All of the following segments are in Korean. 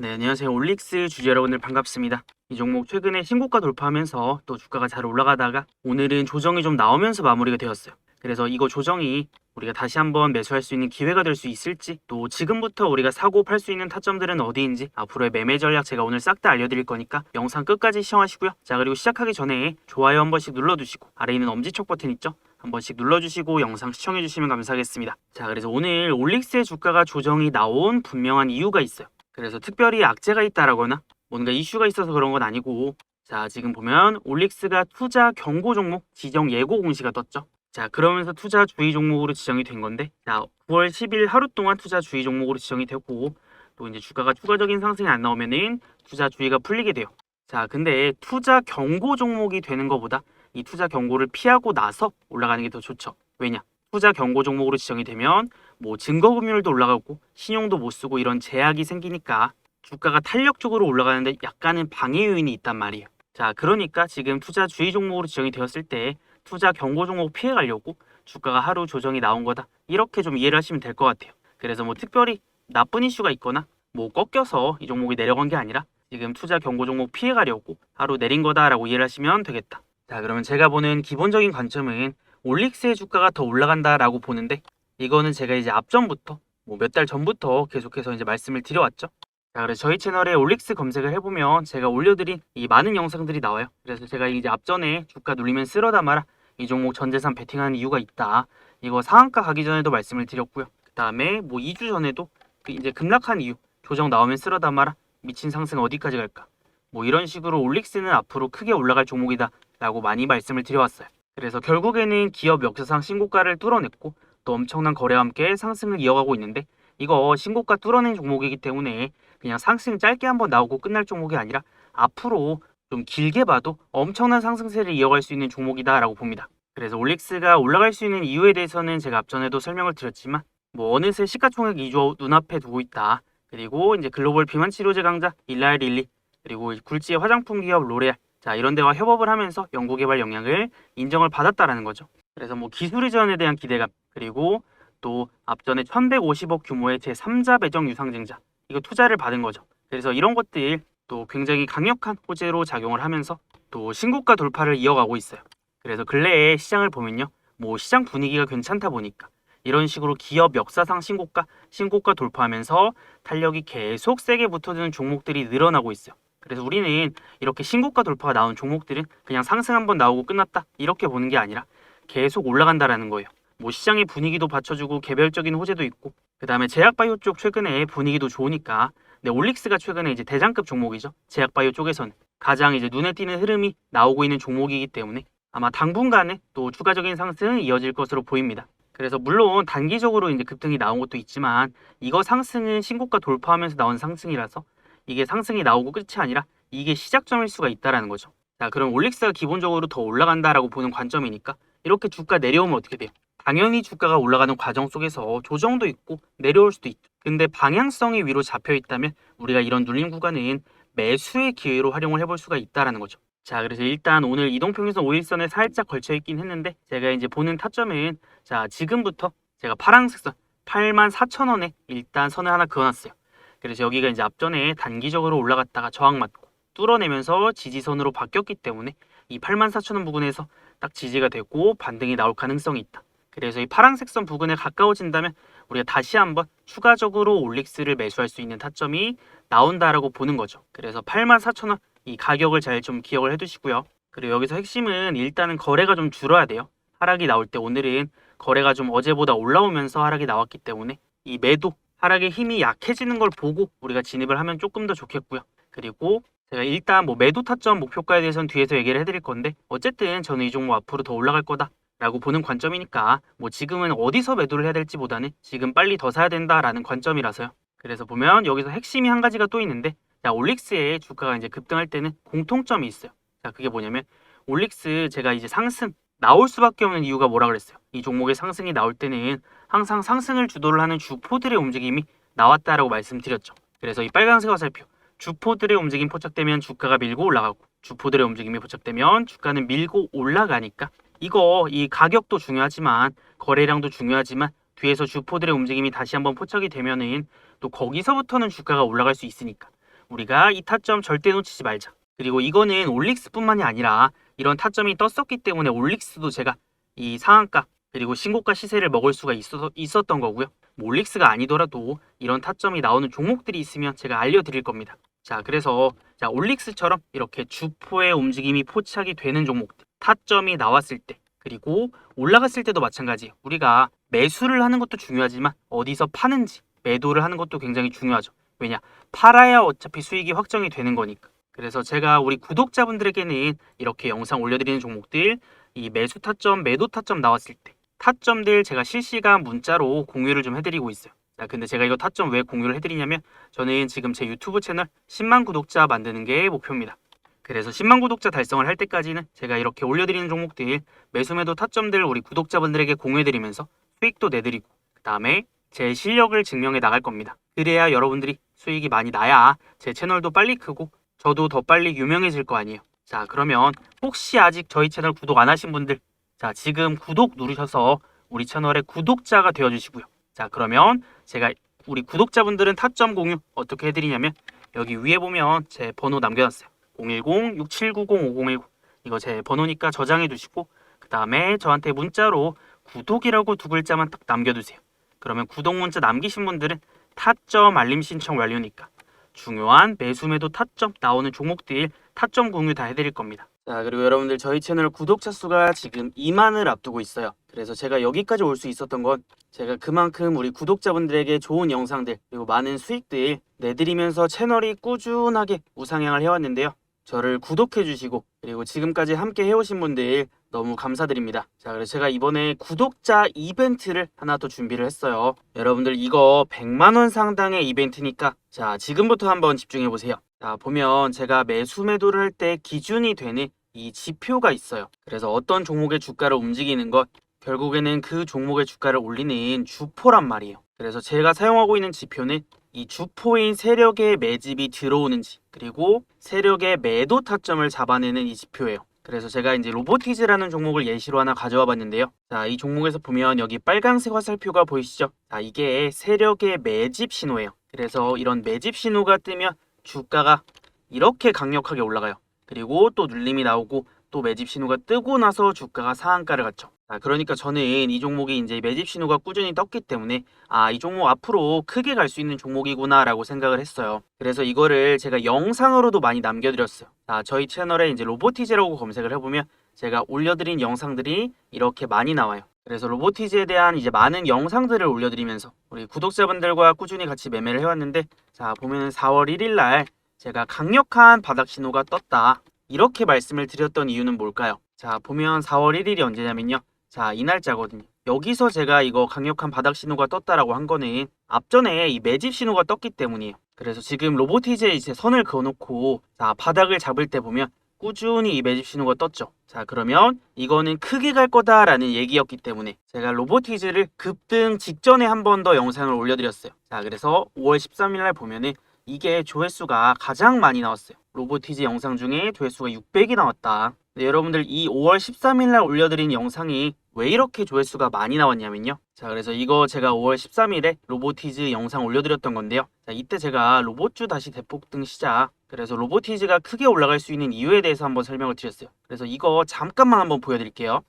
네, 안녕하세요. 올릭스 주주 여러분들 반갑습니다. 이 종목 최근에 신고가 돌파하면서 또 주가가 잘 올라가다가 오늘은 조정이 좀 나오면서 마무리가 되었어요. 그래서 이거 조정이 우리가 다시 한번 매수할 수 있는 기회가 될 수 있을지 또 지금부터 우리가 사고 팔 수 있는 타점들은 어디인지 앞으로의 매매 전략 제가 오늘 싹 다 알려드릴 거니까 영상 끝까지 시청하시고요. 자 그리고 시작하기 전에 좋아요 한 번씩 눌러두시고 아래에 있는 엄지척 버튼 있죠? 한 번씩 눌러주시고 영상 시청해주시면 감사하겠습니다. 자 그래서 오늘 올릭스의 주가가 조정이 나온 분명한 이유가 있어요. 그래서 특별히 악재가 있다라거나 뭔가 이슈가 있어서 그런 건 아니고 자 지금 보면 올릭스가 투자 경고 종목 지정 예고 공시가 떴죠. 자 그러면서 투자 주의 종목으로 지정이 된 건데 자 9월 10일 하루 동안 투자 주의 종목으로 지정이 되고 또 이제 주가가 추가적인 상승이 안 나오면은 투자 주의가 풀리게 돼요. 자 근데 투자 경고 종목이 되는 것보다 이 투자 경고를 피하고 나서 올라가는 게 더 좋죠. 왜냐? 투자 경고 종목으로 지정이 되면 뭐 증거 금융률도 올라가고 신용도 못 쓰고 이런 제약이 생기니까 주가가 탄력적으로 올라가는데 약간은 방해 요인이 있단 말이에요. 자, 그러니까 지금 투자 주의 종목으로 지정이 되었을 때 투자 경고 종목 피해 가려고 주가가 하루 조정이 나온 거다. 이렇게 좀 이해를 하시면 될 것 같아요. 그래서 뭐 특별히 나쁜 이슈가 있거나 뭐 꺾여서 이 종목이 내려간 게 아니라 지금 투자 경고 종목 피해 가려고 하루 내린 거다라고 이해를 하시면 되겠다. 자, 그러면 제가 보는 기본적인 관점은 올릭스의 주가가 더 올라간다라고 보는데 이거는 제가 이제 앞전부터 뭐 몇 달 전부터 계속해서 이제 말씀을 드려왔죠. 자, 그래서 저희 채널에 올릭스 검색을 해보면 제가 올려드린 이 많은 영상들이 나와요. 그래서 제가 이제 앞전에 주가 눌리면 쓸어 담아라 이 종목 전재산 베팅하는 이유가 있다. 이거 상한가 가기 전에도 말씀을 드렸고요. 그 다음에 뭐 2주 전에도 그 이제 급락한 이유 조정 나오면 쓸어 담아라 미친 상승 어디까지 갈까? 뭐 이런 식으로 올릭스는 앞으로 크게 올라갈 종목이다 라고 많이 말씀을 드려왔어요. 그래서 결국에는 기업 역사상 신고가를 뚫어냈고 또 엄청난 거래와 함께 상승을 이어가고 있는데 이거 신고가 뚫어낸 종목이기 때문에 그냥 상승 짧게 한번 나오고 끝날 종목이 아니라 앞으로 좀 길게 봐도 엄청난 상승세를 이어갈 수 있는 종목이다라고 봅니다. 그래서 올릭스가 올라갈 수 있는 이유에 대해서는 제가 앞전에도 설명을 드렸지만 뭐 어느새 시가총액 2조 눈앞에 두고 있다. 그리고 이제 글로벌 비만 치료제 강자 일라이 릴리 그리고 굴지의 화장품 기업 로레알 자 이런 데와 협업을 하면서 연구개발 역량을 인정을 받았다라는 거죠. 그래서 뭐 기술 이전에 대한 기대감 그리고 또 앞전에 1150억 규모의 제3자 배정 유상증자 이거 투자를 받은 거죠. 그래서 이런 것들 또 굉장히 강력한 호재로 작용을 하면서 또 신고가 돌파를 이어가고 있어요. 그래서 근래에 시장을 보면요. 뭐 시장 분위기가 괜찮다 보니까 이런 식으로 기업 역사상 신고가, 신고가 돌파하면서 탄력이 계속 세게 붙어드는 종목들이 늘어나고 있어요. 그래서 우리는 이렇게 신고가 돌파가 나온 종목들은 그냥 상승 한번 나오고 끝났다 이렇게 보는 게 아니라 계속 올라간다라는 거예요. 뭐 시장의 분위기도 받쳐주고 개별적인 호재도 있고 그 다음에 제약바이오 쪽 최근에 분위기도 좋으니까 네, 올릭스가 최근에 이제 대장급 종목이죠. 제약바이오 쪽에서는 가장 이제 눈에 띄는 흐름이 나오고 있는 종목이기 때문에 아마 당분간에 또 추가적인 상승은 이어질 것으로 보입니다. 그래서 물론 단기적으로 이제 급등이 나온 것도 있지만 이거 상승은 신고가 돌파하면서 나온 상승이라서 이게 상승이 나오고 끝이 아니라 이게 시작점일 수가 있다라는 거죠. 자, 그럼 올릭스가 기본적으로 더 올라간다라고 보는 관점이니까 이렇게 주가 내려오면 어떻게 돼요? 당연히 주가가 올라가는 과정 속에서 조정도 있고 내려올 수도 있죠. 근데 방향성이 위로 잡혀 있다면 우리가 이런 눌림 구간은 매수의 기회로 활용을 해볼 수가 있다라는 거죠. 자, 그래서 일단 오늘 이동평균선 5일선에 살짝 걸쳐 있긴 했는데 제가 이제 보는 타점은 자, 지금부터 제가 파란색 선 84,000원에 일단 선을 하나 그어놨어요. 그래서 여기가 이제 앞전에 단기적으로 올라갔다가 저항 맞고 뚫어내면서 지지선으로 바뀌었기 때문에 이 84,000원 부근에서 딱 지지가 되고 반등이 나올 가능성이 있다. 그래서 이 파란색 선 부근에 가까워진다면 우리가 다시 한번 추가적으로 올릭스를 매수할 수 있는 타점이 나온다라고 보는 거죠. 그래서 84,000원 이 가격을 잘 좀 기억을 해두시고요. 그리고 여기서 핵심은 일단은 거래가 좀 줄어야 돼요. 하락이 나올 때 오늘은 거래가 좀 어제보다 올라오면서 하락이 나왔기 때문에 이 매도 하락의 힘이 약해지는 걸 보고 우리가 진입을 하면 조금 더 좋겠고요. 그리고 제가 일단 뭐 매도 타점 목표가에 대해서는 뒤에서 얘기를 해드릴 건데 어쨌든 저는 이 종목 앞으로 더 올라갈 거다. 라고 보는 관점이니까 뭐 지금은 어디서 매도를 해야 될지보다는 지금 빨리 더 사야 된다라는 관점이라서요. 그래서 보면 여기서 핵심이 한 가지가 또 있는데 자 올릭스의 주가가 이제 급등할 때는 공통점이 있어요. 자 그게 뭐냐면 올릭스 제가 이제 상승 나올 수밖에 없는 이유가 뭐라 그랬어요. 이 종목의 상승이 나올 때는 항상 상승을 주도를 하는 주포들의 움직임이 나왔다라고 말씀드렸죠. 그래서 이 빨간색 화살표 주포들의 움직임 포착되면 주가가 밀고 올라가고 주포들의 움직임이 포착되면 주가는 밀고 올라가니까 이거 이 가격도 중요하지만 거래량도 중요하지만 뒤에서 주포들의 움직임이 다시 한번 포착이 되면은 또 거기서부터는 주가가 올라갈 수 있으니까 우리가 이 타점 절대 놓치지 말자. 그리고 이거는 올릭스뿐만이 아니라 이런 타점이 떴었기 때문에 올릭스도 제가 이 상한가 그리고 신고가 시세를 먹을 수가 있어, 있었던 거고요. 뭐 올릭스가 아니더라도 이런 타점이 나오는 종목들이 있으면 제가 알려드릴 겁니다. 자, 그래서 자 올릭스처럼 이렇게 주포의 움직임이 포착이 되는 종목들, 타점이 나왔을 때 그리고 올라갔을 때도 마찬가지예요. 우리가 매수를 하는 것도 중요하지만 어디서 파는지 매도를 하는 것도 굉장히 중요하죠. 왜냐? 팔아야 어차피 수익이 확정이 되는 거니까. 그래서 제가 우리 구독자분들에게는 이렇게 영상 올려드리는 종목들, 이 매수 타점, 매도 타점 나왔을 때 타점들 제가 실시간 문자로 공유를 좀 해드리고 있어요. 자, 근데 제가 이거 타점 왜 공유를 해드리냐면 저는 지금 제 유튜브 채널 10만 구독자 만드는 게 목표입니다. 그래서 10만 구독자 달성을 할 때까지는 제가 이렇게 올려드리는 종목들, 매수 매도 타점들 우리 구독자분들에게 공유해드리면서 수익도 내드리고 그 다음에 제 실력을 증명해 나갈 겁니다. 그래야 여러분들이 수익이 많이 나야 제 채널도 빨리 크고 저도 더 빨리 유명해질 거 아니에요. 자, 그러면 혹시 아직 저희 채널 구독 안 하신 분들, 자, 지금 구독 누르셔서 우리 채널의 구독자가 되어 주시고요. 자, 그러면 제가 우리 구독자분들은 타점 공유 어떻게 해드리냐면 여기 위에 보면 제 번호 남겨놨어요. 010-6790-5019 이거 제 번호니까 저장해 두시고 그 다음에 저한테 문자로 구독이라고 두 글자만 딱 남겨두세요. 그러면 구독 문자 남기신 분들은 타점 알림 신청 완료니까 중요한 매수 매도 타점 나오는 종목들 타점 공유 다 해드릴 겁니다. 자 그리고 여러분들 저희 채널 구독자 수가 지금 2만을 앞두고 있어요. 그래서 제가 여기까지 올 수 있었던 건 제가 그만큼 우리 구독자분들에게 좋은 영상들 그리고 많은 수익들 내드리면서 채널이 꾸준하게 우상향을 해왔는데요. 저를 구독해 주시고 그리고 지금까지 함께 해오신 분들 너무 감사드립니다. 자, 그래서 제가 이번에 구독자 이벤트를 하나 더 준비를 했어요. 여러분들 이거 100만 원 상당의 이벤트니까 자, 지금부터 한번 집중해 보세요. 자, 보면 제가 매수 매도를 할 때 기준이 되는 이 지표가 있어요. 그래서 어떤 종목의 주가를 움직이는 것 결국에는 그 종목의 주가를 올리는 주포란 말이에요. 그래서 제가 사용하고 있는 지표는 이 주포인 세력의 매집이 들어오는지 그리고 세력의 매도 타점을 잡아내는 이 지표예요. 그래서 제가 이제 로보티즈라는 종목을 예시로 하나 가져와 봤는데요. 자, 이 종목에서 보면 여기 빨강색 화살표가 보이시죠? 자, 이게 세력의 매집 신호예요. 그래서 이런 매집 신호가 뜨면 주가가 이렇게 강력하게 올라가요. 그리고 또 눌림이 나오고 또 매집 신호가 뜨고 나서 주가가 상한가를. 아, 그러니까 저는 이 종목이 이제 매집 신호가 꾸준히 떴기 때문에 아, 이 종목 앞으로 크게 갈 수 있는 종목이구나라고 생각을 했어요. 그래서 이거를 제가 영상으로도 많이 남겨드렸어요. 아, 저희 채널에 이제 로보티즈라고 검색을 해보면 제가 올려드린 영상들이 이렇게 많이 나와요. 그래서 로보티즈에 대한 이제 많은 영상들을 올려드리면서 우리 구독자분들과 꾸준히 같이 매매를 해왔는데 자 보면은 4월 1일 날 제가 강력한 바닥 신호가 떴다. 이렇게 말씀을 드렸던 이유는 뭘까요? 자 보면 4월 1일이 언제냐면요. 자 이 날짜거든요. 여기서 제가 이거 강력한 바닥 신호가 떴다라고 한 거는 앞전에 이 매집 신호가 떴기 때문이에요. 그래서 지금 로보티즈에 이제 선을 그어놓고 자 바닥을 잡을 때 보면 꾸준히 이 매집 신호가 떴죠. 자, 그러면 이거는 크게 갈 거다라는 얘기였기 때문에 제가 로보티즈를 급등 직전에 한 번 더 영상을 올려드렸어요. 자, 그래서 5월 13일 날 보면은 이게 조회수가 가장 많이 나왔어요. 로보티즈 영상 중에 조회수가 600이 나왔다. 네, 여러분들 이 5월 13일 날 올려드린 영상이 왜 이렇게 조회수가 많이 나왔냐면요. 자, 그래서 이거 제가 5월 13일에 로보티즈 영상 올려드렸던 건데요. 자, 이때 제가 로봇주 다시 대폭등 시작. 그래서 로보티즈가 크게 올라갈 수 있는 이유에 대해서 한번 설명을 드렸어요. 그래서 이거 잠깐만 한번 보여드릴게요.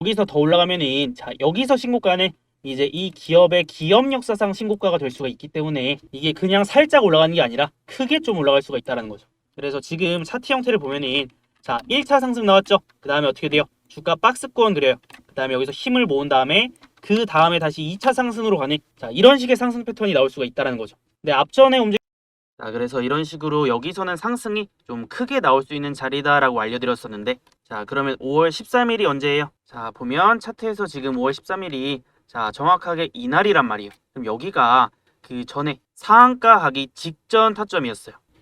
여기서 더 올라가면은 자 여기서 신고가는 이제 이 기업의 기업 역사상 신고가가 될 수가 있기 때문에 이게 그냥 살짝 올라가는 게 아니라 크게 좀 올라갈 수가 있다는 거죠. 그래서 지금 차트 형태를 보면은 자 1차 상승 나왔죠. 그 다음에 어떻게 돼요? 주가 박스권 그려요. 그 다음에 여기서 힘을 모은 다음에 그 다음에 다시 2차 상승으로 가는 자 이런 식의 상승 패턴이 나올 수가 있다는 거죠. 근데 앞전에 움직 자, 그래서 이런 식으로 여기서는 상승이 좀 크게 나올 수 있는 자리다라고 알려드렸었는데, 자, 그러면 5월 13일이 언제예요? 자, 보면 차트에서 지금 5월 13일이 자, 정확하게 이날이란 말이에요. 그럼 여기가 그 전에 상한가 하기 직전 타점이었어요.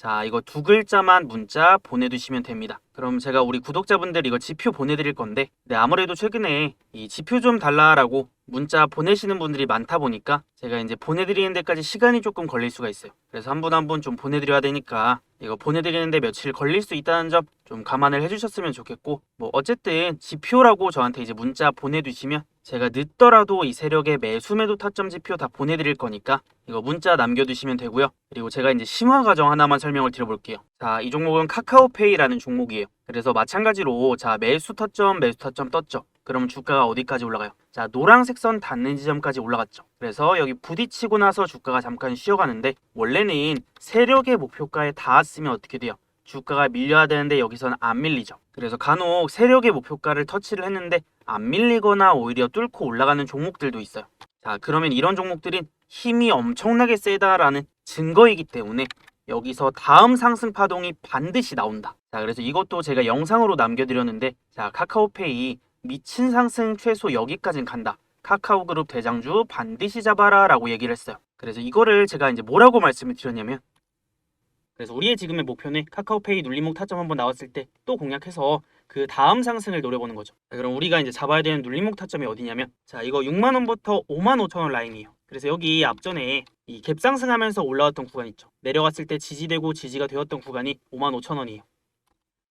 자 이거 두 글자만 문자 보내두시면 됩니다. 그럼 제가 우리 구독자분들 이거 지표 보내드릴 건데 네, 아무래도 최근에 이 지표 좀 달라라고 문자 보내시는 분들이 많다 보니까 제가 이제 보내드리는 데까지 시간이 조금 걸릴 수가 있어요. 그래서 한 분 한 분 좀 보내드려야 되니까 이거 보내드리는데 며칠 걸릴 수 있다는 점 좀 감안을 해주셨으면 좋겠고 뭐 어쨌든 지표라고 저한테 이제 문자 보내두시면 제가 늦더라도 이 세력의 매수 매도 타점 지표 다 보내드릴 거니까 이거 문자 남겨두시면 되고요. 그리고 제가 이제 심화 과정 하나만 설명을 드려볼게요. 자, 이 종목은 카카오페이라는 종목이에요. 그래서 마찬가지로 자 매수 타점 매수 타점 떴죠. 그럼 주가가 어디까지 올라가요? 자 노란색 선 닿는 지점까지 올라갔죠. 그래서 여기 부딪히고 나서 주가가 잠깐 쉬어가는데 원래는 세력의 목표가에 닿았으면 어떻게 돼요? 주가가 밀려야 되는데 여기서는 안 밀리죠. 그래서 간혹 세력의 목표가를 터치를 했는데 안 밀리거나 오히려 뚫고 올라가는 종목들도 있어요. 자 그러면 이런 종목들은 힘이 엄청나게 세다라는 증거이기 때문에 여기서 다음 상승 파동이 반드시 나온다. 자, 그래서 이것도 제가 영상으로 남겨드렸는데, 자, 카카오페이 미친 상승 최소 여기까진 간다. 카카오 그룹 대장주 반드시 잡아라 라고 얘기를 했어요. 그래서 이거를 제가 이제 뭐라고 말씀을 드렸냐면, 그래서 우리의 지금의 목표는 카카오페이 눌림목 타점 한번 나왔을 때 또 공략해서 그 다음 상승을 노려보는 거죠. 자, 그럼 우리가 이제 잡아야 되는 눌림목 타점이 어디냐면, 자, 이거 6만 원부터 5만 5천 원 라인이에요. 그래서 여기 앞전에 이 갭 상승하면서 올라왔던 구간 있죠. 내려갔을 때 지지되고 지지가 되었던 구간이 5만 5천 원이에요.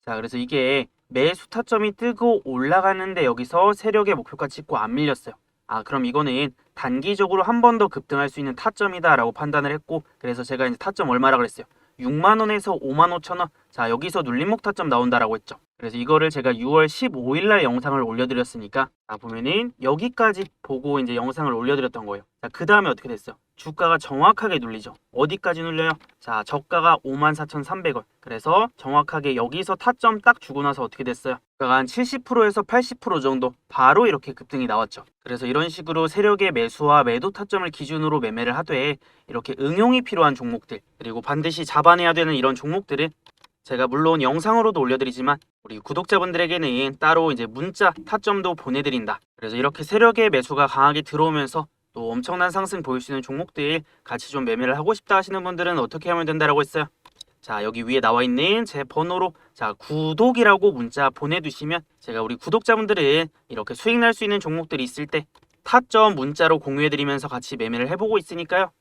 자, 그래서 이게 매수 타점이 뜨고 올라가는데 여기서 세력의 목표가 찍고 안 밀렸어요. 아, 그럼 이거는 단기적으로 한 번 더 급등할 수 있는 타점이다라고 판단을 했고, 그래서 제가 이제 타점 얼마라 그랬어요. 6만 원에서 5만 5천 원. 자, 여기서 눌림목 타점 나온다라고 했죠. 그래서 이거를 제가 6월 15일 날 영상을 올려드렸으니까, 자, 보면은 여기까지 보고 이제 영상을 올려드렸던 거예요. 자, 그 다음에 어떻게 됐어요? 주가가 정확하게 눌리죠. 어디까지 눌려요? 자, 저가가 54,300원. 그래서 정확하게 여기서 타점 딱 주고 나서 어떻게 됐어요? 주가가 한 70%에서 80% 정도 바로 이렇게 급등이 나왔죠. 그래서 이런 식으로 세력의 매수와 매도 타점을 기준으로 매매를 하되 이렇게 응용이 필요한 종목들 그리고 반드시 잡아내야 되는 이런 종목들은 제가 물론 영상으로도 올려드리지만 우리 구독자분들에게는 따로 이제 문자 타점도 보내드린다. 그래서 이렇게 세력의 매수가 강하게 들어오면서 또 엄청난 상승 보일 수 있는 종목들 같이 좀 매매를 하고 싶다 하시는 분들은 어떻게 하면 된다라고 했어요? 자 여기 위에 나와 있는 제 번호로 자 구독이라고 문자 보내두시면 제가 우리 구독자분들은 이렇게 수익 날 수 있는 종목들이 있을 때 타점 문자로 공유해드리면서 같이 매매를 해보고 있으니까요.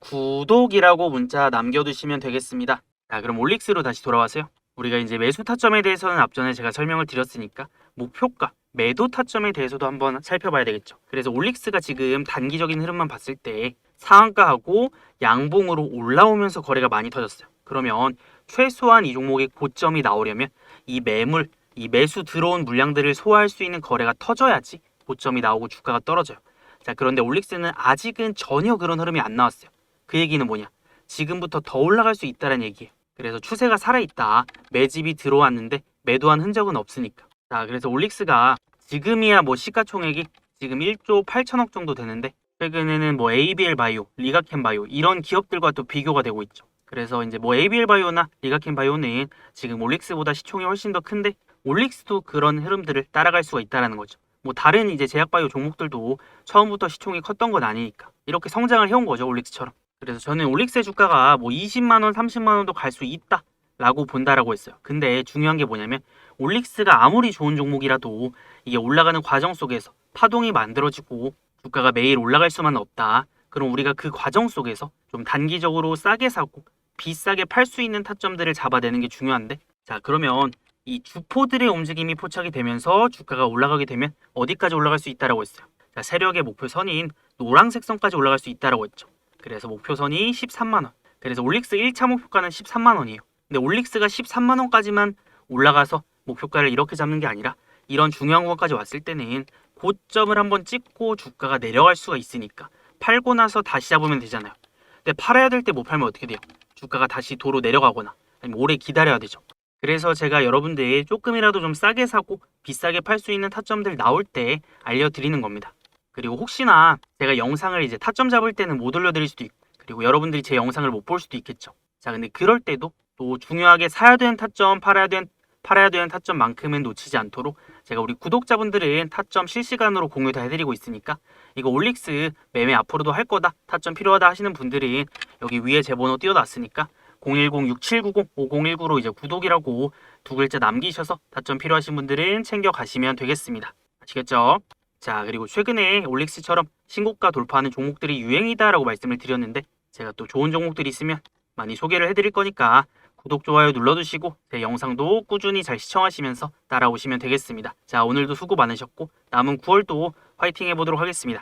구독이라고 문자 남겨두시면 되겠습니다. 자 그럼 올릭스로 다시 돌아와서요. 우리가 이제 매수 타점에 대해서는 앞전에 제가 설명을 드렸으니까 목표가 매도 타점에 대해서도 한번 살펴봐야 되겠죠. 그래서 올릭스가 지금 단기적인 흐름만 봤을 때 상한가하고 양봉으로 올라오면서 거래가 많이 터졌어요. 그러면 최소한 이 종목의 고점이 나오려면 이 매물, 이 매수 들어온 물량들을 소화할 수 있는 거래가 터져야지 고점이 나오고 주가가 떨어져요. 자, 그런데 올릭스는 아직은 전혀 그런 흐름이 안 나왔어요. 그 얘기는 뭐냐? 지금부터 더 올라갈 수 있다는 얘기예요. 그래서 추세가 살아있다. 매집이 들어왔는데 매도한 흔적은 없으니까. 자, 그래서 올릭스가 지금이야 뭐 시가총액이 지금 1조 8천억 정도 되는데 최근에는 뭐 ABL 바이오, 리가켄 바이오 이런 기업들과 또 비교가 되고 있죠. 그래서 이제 뭐 ABL 바이오나 리가켄 바이오는 지금 올릭스보다 시총이 훨씬 더 큰데 올릭스도 그런 흐름들을 따라갈 수가 있다라는 거죠. 뭐 다른 이제 제약 바이오 종목들도 처음부터 시총이 컸던 건 아니니까 이렇게 성장을 해온 거죠 올릭스처럼. 그래서 저는 올릭스의 주가가 뭐 20만 원, 30만 원도 갈 수 있다라고 본다라고 했어요. 근데 중요한 게 뭐냐면 올릭스가 아무리 좋은 종목이라도 이게 올라가는 과정 속에서 파동이 만들어지고 주가가 매일 올라갈 수만 없다. 그럼 우리가 그 과정 속에서 좀 단기적으로 싸게 사고 비싸게 팔 수 있는 타점들을 잡아내는 게 중요한데 자 그러면 이 주포들의 움직임이 포착이 되면서 주가가 올라가게 되면 어디까지 올라갈 수 있다라고 했어요. 자, 세력의 목표선인 노란색 선까지 올라갈 수 있다라고 했죠. 그래서 목표선이 13만 원. 그래서 올릭스 1차 목표가는 13만 원이에요. 근데 올릭스가 13만 원까지만 올라가서 목표가를 이렇게 잡는 게 아니라 이런 중요한 구간까지 왔을 때는 고점을 한번 찍고 주가가 내려갈 수가 있으니까 팔고 나서 다시 잡으면 되잖아요. 근데 팔아야 될 때 못 팔면 어떻게 돼요? 주가가 다시 도로 내려가거나 아니면 오래 기다려야 되죠. 그래서 제가 여러분들 조금이라도 좀 싸게 사고 비싸게 팔 수 있는 타점들 나올 때 알려드리는 겁니다. 그리고 혹시나 제가 영상을 이제 타점 잡을 때는 못 올려드릴 수도 있고 그리고 여러분들이 제 영상을 못 볼 수도 있겠죠. 자, 근데 그럴 때도 또 중요하게 사야 되는 타점, 팔아야 되는 팔아야 되는 타점만큼은 놓치지 않도록 제가 우리 구독자분들은 타점 실시간으로 공유 다 해드리고 있으니까 이거 올릭스 매매 앞으로도 할 거다 타점 필요하다 하시는 분들은 여기 위에 제 번호 띄워놨으니까 010-6790-5019로 이제 구독이라고 두 글자 남기셔서 타점 필요하신 분들은 챙겨 가시면 되겠습니다. 아시겠죠? 자 그리고 최근에 올릭스처럼 신고가 돌파하는 종목들이 유행이다라고 말씀을 드렸는데 제가 또 좋은 종목들이 있으면 많이 소개를 해드릴 거니까 구독, 좋아요 눌러주시고 제 영상도 꾸준히 잘 시청하시면서 따라오시면 되겠습니다. 자 오늘도 수고 많으셨고 남은 9월도 화이팅 해보도록 하겠습니다.